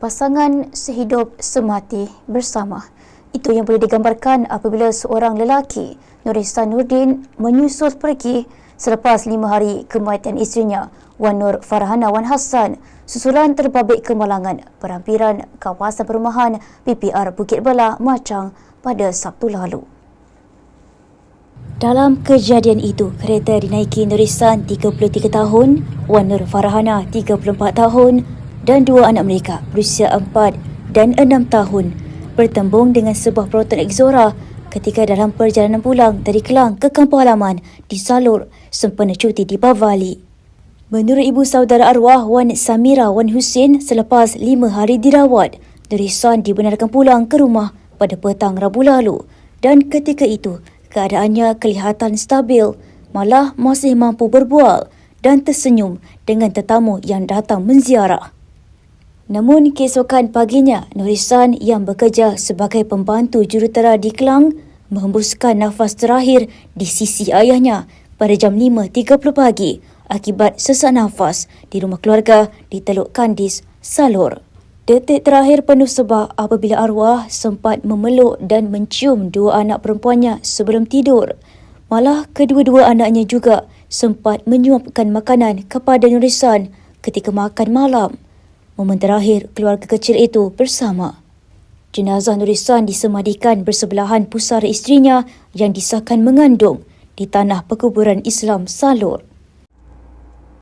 pasangan sehidup semati bersama. Itu yang boleh digambarkan apabila seorang lelaki, Nurisan Nurdin, menyusul pergi selepas lima hari kematian isterinya, Wan Nur Farhana Wan Hassan, susulan terbabit kemalangan perampiran kawasan perumahan PPR Bukit Belah, Macang pada Sabtu lalu. Dalam kejadian itu, kereta dinaiki Nurisan 33 tahun, Wan Nur Farhana 34 tahun dan dua anak mereka berusia 4 dan 6 tahun bertembung dengan sebuah peroton Exora ketika dalam perjalanan pulang dari Kelang ke kampung halaman di Salur sempena cuti di Bavali. Menurut ibu saudara arwah Wan Samira Wan Husin selepas lima hari dirawat, Nurisan dibenarkan pulang ke rumah pada petang Rabu lalu dan ketika itu keadaannya kelihatan stabil, malah masih mampu berbual dan tersenyum dengan tetamu yang datang menziarah. Namun keesokan paginya, Nurisan yang bekerja sebagai pembantu jurutera di Kelang menghembuskan nafas terakhir di sisi ayahnya pada jam 5.30 pagi akibat sesak nafas di rumah keluarga di Teluk Kandis, Salor. Detik terakhir penuh sebab apabila arwah sempat memeluk dan mencium dua anak perempuannya sebelum tidur. Malah kedua-dua anaknya juga sempat menyuapkan makanan kepada Nurisan ketika makan malam. Momen terakhir keluarga kecil itu bersama. Jenazah Nurisan disemadikan bersebelahan pusara isterinya yang disahkan mengandung di tanah perkuburan Islam Salur.